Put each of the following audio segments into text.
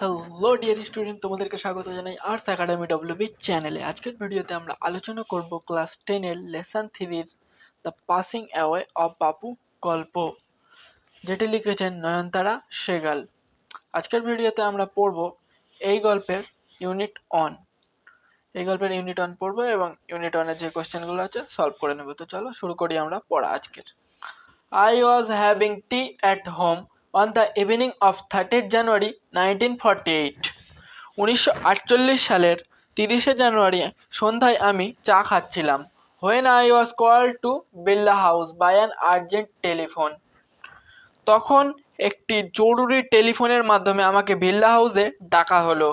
Hello dear student তোমাদেরকে স্বাগত জানাই আর্টস একাডেমি ডব্লিউবি চ্যানেলে আজকের ভিডিওতে আমরা আলোচনা করব ক্লাস টেনের লেসন থ্রির দ্য পাসিং অ্যাওয়ে অফ বাপু গল্প, যেটি লিখেছেন নয়নতারা সেগাল। আজকের ভিডিওতে আমরা পড়ব এই গল্পের ইউনিট অন এই গল্পের ইউনিট অন পড়ব এবং ইউনিট ওয়ানের যে কোশ্চেনগুলো আছে সলভ করে নেব। তো চলো শুরু করি আমরা পড়া আজকের। I was having tea at tea at the evening of evening জানুয়ারি 30th January 1948. উনিশশো আটচল্লিশ সালের তিরিশে জানুয়ারি সন্ধ্যায় আমি চা খাচ্ছিলাম। When I was call to Birla house by an urgent telephone তখন একটি জরুরি টেলিফোনের মাধ্যমে আমাকে বিল্লা হাউসে ডাকা হলো।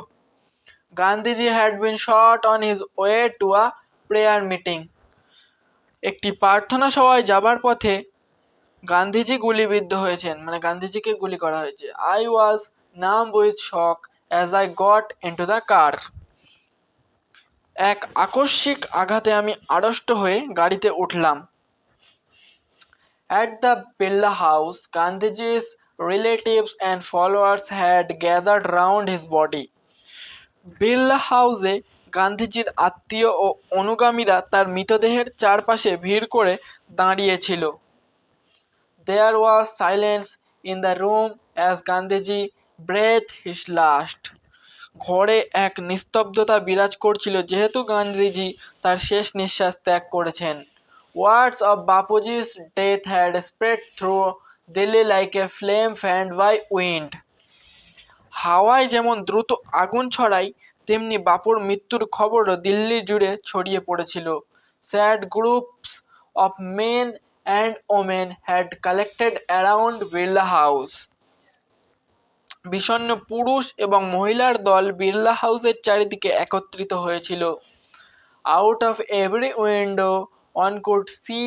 Gandhiji had been shot on his way to a prayer meeting একটি প্রার্থনা সভায় যাবার পথে গান্ধীজি গুলিবিদ্ধ হয়েছেন মানে গান্ধীজিকে গুলি করা হয়েছে। I was numb with shock as I got into the car এক আকস্মিক আঘাতে আমি আড়ষ্ট হয়ে গাড়িতে উঠলাম। At the Birla house Gandhiji's relatives and followers had gathered round his body Birla হাউসে গান্ধীজির আত্মীয় ও অনুগামীরা তার মৃতদেহের চারপাশে ভিড় করে দাঁড়িয়েছিল। There was silence in the room as Gandhiji breathed his last. ঘরে এক নিস্তব্ধতা বিরাজ করছিল, যেহেতু গান্ধীজি তার শেষ নিঃশ্বাস ত্যাগ করেছেন। Words of Bapuji's death had spread through Delhi like a flame fanned by wind হাওয়ায় যেমন দ্রুত আগুন ছড়ায়, তেমনি বাপুর মৃত্যুর খবরও দিল্লি জুড়ে ছড়িয়ে পড়েছিল। Sad groups of men and women had collected around Birla house বিষণ্ণ পুরুষ এবং মহিলার দল বিড়লা হাউসের চারিদিকে একত্রিত হয়েছিল। Out of every window one could see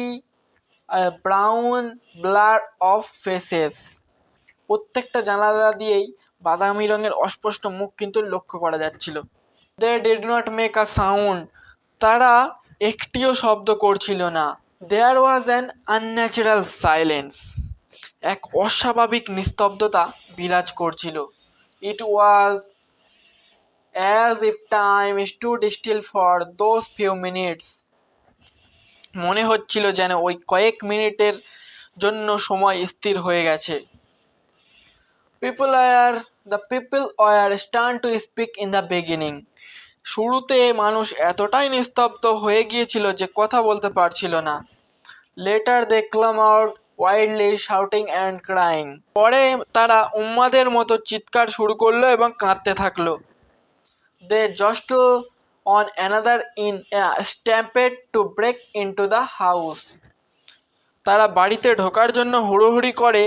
brown blur of faces প্রত্যেকটা জানালা দিয়েই বাদামি রঙের অস্পষ্ট মুখ কিন্তু লক্ষ্য করা যাচ্ছিল। They did not make a sound তারা একটিও শব্দ করছিল না। There was an unnatural silence এক অস্বাভাবিক নিস্তব্ধতা বিরাজ করছিল। It was as if time stood still for those few minutes মনে হচ্ছিল যেন ওই কয়েক মিনিটের জন্য সময় স্থির হয়ে গেছে। People are the people are stun to speak in the beginning শুরুতে মানুষ এতটাই নিস্তব্ধ হয়ে গিয়েছিল যে কথা বলতে পারছিল না। Later they clam out wildly shouting and crying পরে তারা উম্মাদের মতো চিৎকার শুরু করল এবং কাঁদতে থাকল। They jostled one another in stampede to break into the house তারা বাড়িতে ঢোকার জন্য হুড়োহুড়ি করে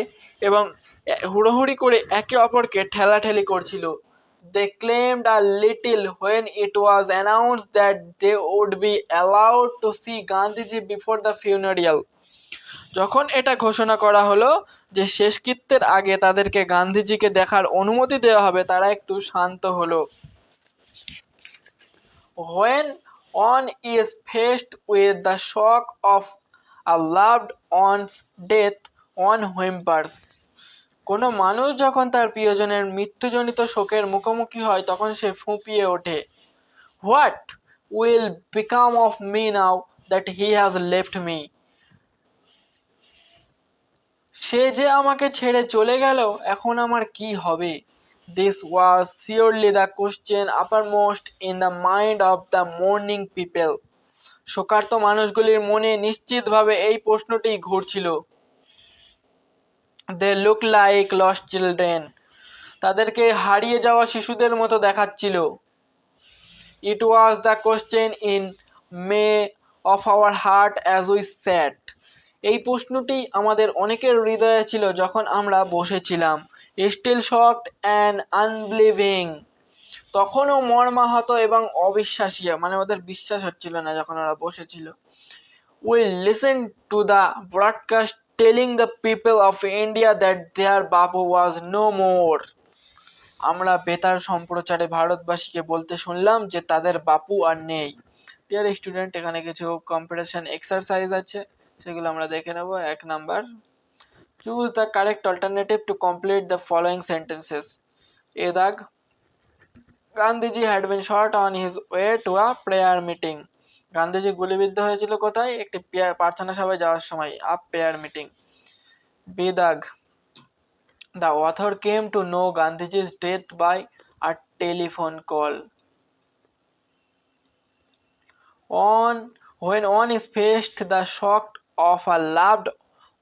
এবং হুড়োহুড়ি করে একে অপরকে ঠেলাঠেলি করছিল। They claimed a little when it was announced that they would be allowed to see Gandhiji before the funeral. যখন এটা ঘোষণা করা হলো যে শেষকৃত্যের আগে তাদেরকে গান্ধীজিকে দেখার অনুমতি দেওয়া হবে তারা একটু শান্ত হলো when one is faced with the shock of a loved one's death one whimpers কোনো মানুষ যখন তার প্রিয়জনের মৃত্যুজনিত শোকের মুখোমুখি হয়, তখন সে ফুঁপিয়ে ওঠে। What will become of me now that he has left me? সে যে আমাকে ছেড়ে চলে গেল, এখন আমার কি হবে? This was surely the question uppermost in the mind of the mourning people শোকার্ত মানুষগুলির মনে নিশ্চিতভাবে এই প্রশ্নটি ঘুরছিল। They look like lost children তাদেরকে হারিয়ে যাওয়া শিশুদের মতো দেখাচ্ছিল। It was the question in many of our heart as we sat এই প্রশ্নটি আমাদের অনেকের হৃদয়ে ছিল যখন আমরা বসেছিলাম। স্টিল শকড অ্যান্ড আনবিলিভিং তখনও মর্মাহত এবং অবিশ্বাসী মানে ওদের বিশ্বাস হচ্ছিল না যখন ওরা বসেছিল। We listen to the broadcast telling the people of India that there Bapu was no মোর আমরা বেতার সম্প্রচারে ভারতবাসীকে বলতে শুনলাম যে তাদের বাপু আর নেই। ডিয়ার স্টুডেন্ট এখানে কিছু কম্পিটিশন এক্সারসাইজ আছে, সেগুলো আমরা দেখে নেব। এক number choose the correct alternative to complete the following sentences A দাগ, Gandhiji had been shot on his way to a prayer meeting Gandhiji গুলিবিদ্ধ হয়েছিল কোথায়? একটি প্রেয়ার প্রার্থনা সভায় যাওয়ার সময় up prayer meeting. বেদাগ। The author came to know Gandhiji's death by a telephone call. on when one is faced the shock of a loved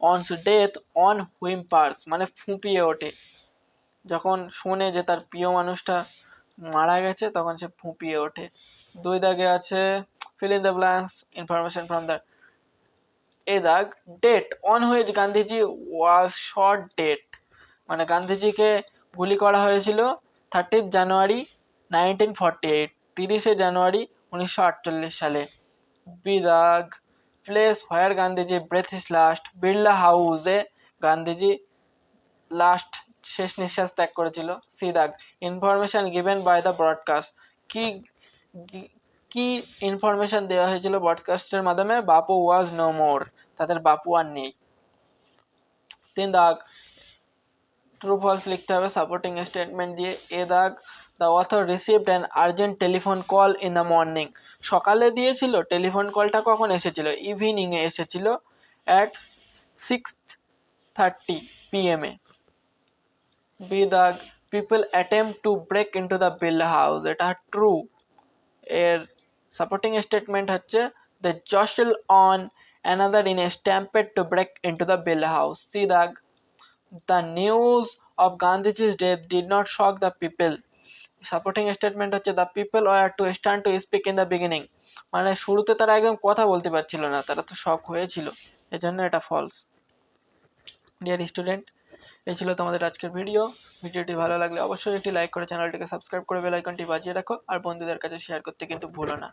one's death on whimpers মানে ফুঁপিয়ে ওঠে। যখন শোনে যে তার প্রিয় মানুষটা মারা গেছে, তখন সে ফুঁপিয়ে ওঠে। দুই দাগে আছে fill in the blanks, information from the A দাগ date on which Gandhiji was shot date মানে গান্ধীজিকে গুলি করা হয়েছিল thirtieth January nineteen forty eight তিরিশে জানুয়ারি উনিশশো আটচল্লিশ সালে। বিদাগ place where Gandhiji breath his last Birla হাউসে গান্ধীজি লাস্ট শেষ নিঃশ্বাস ত্যাগ করেছিল। সিদাগ information given by the broadcast কি কি- ইনফরমেশন দেওয়া হয়েছিল ব্রডকাস্টের মাধ্যমে? বাপু ওয়াজ নো মোর তাদের বাপু আর নেই। তিন দাগ ট্রু ফলস লিখতে হবে সাপোর্টিং স্টেটমেন্ট দিয়ে। এ দাগ the author received an urgent telephone call in the morning সকালে দিয়েছিল টেলিফোন কলটা কখন এসেছিল? ইভিনিংয়ে এসেছিল অ্যাট সিক্স থার্টি পিএমে বি দাগ people attempt to break into the Birla house এটা ট্রু এর সাপোর্টিং স্টেটমেন্ট হচ্ছে they jostled one another in a stampede to break into the Birla house C দাগ the news of Gandhiji's death did not shock the people. Supporting statement হচ্ছে the people were too stunned to speak in the beginning মানে শুরুতে তারা একদম কথা বলতে পারছিল না, তারা তো শক হয়েছিল। এজন্য এটা ফলস ডিয়ার স্টুডেন্ট এই ছিল তোমাদের আজকের ভিডিও ভিডিওটি ভালো লাগলে অবশ্যই একটি লাইক করে চ্যানেলটিকে সাবস্ক্রাইব করে বেলাইকনটি বাজিয়ে রাখো, আর বন্ধুদের কাছে শেয়ার করতে কিন্তু ভুলো না।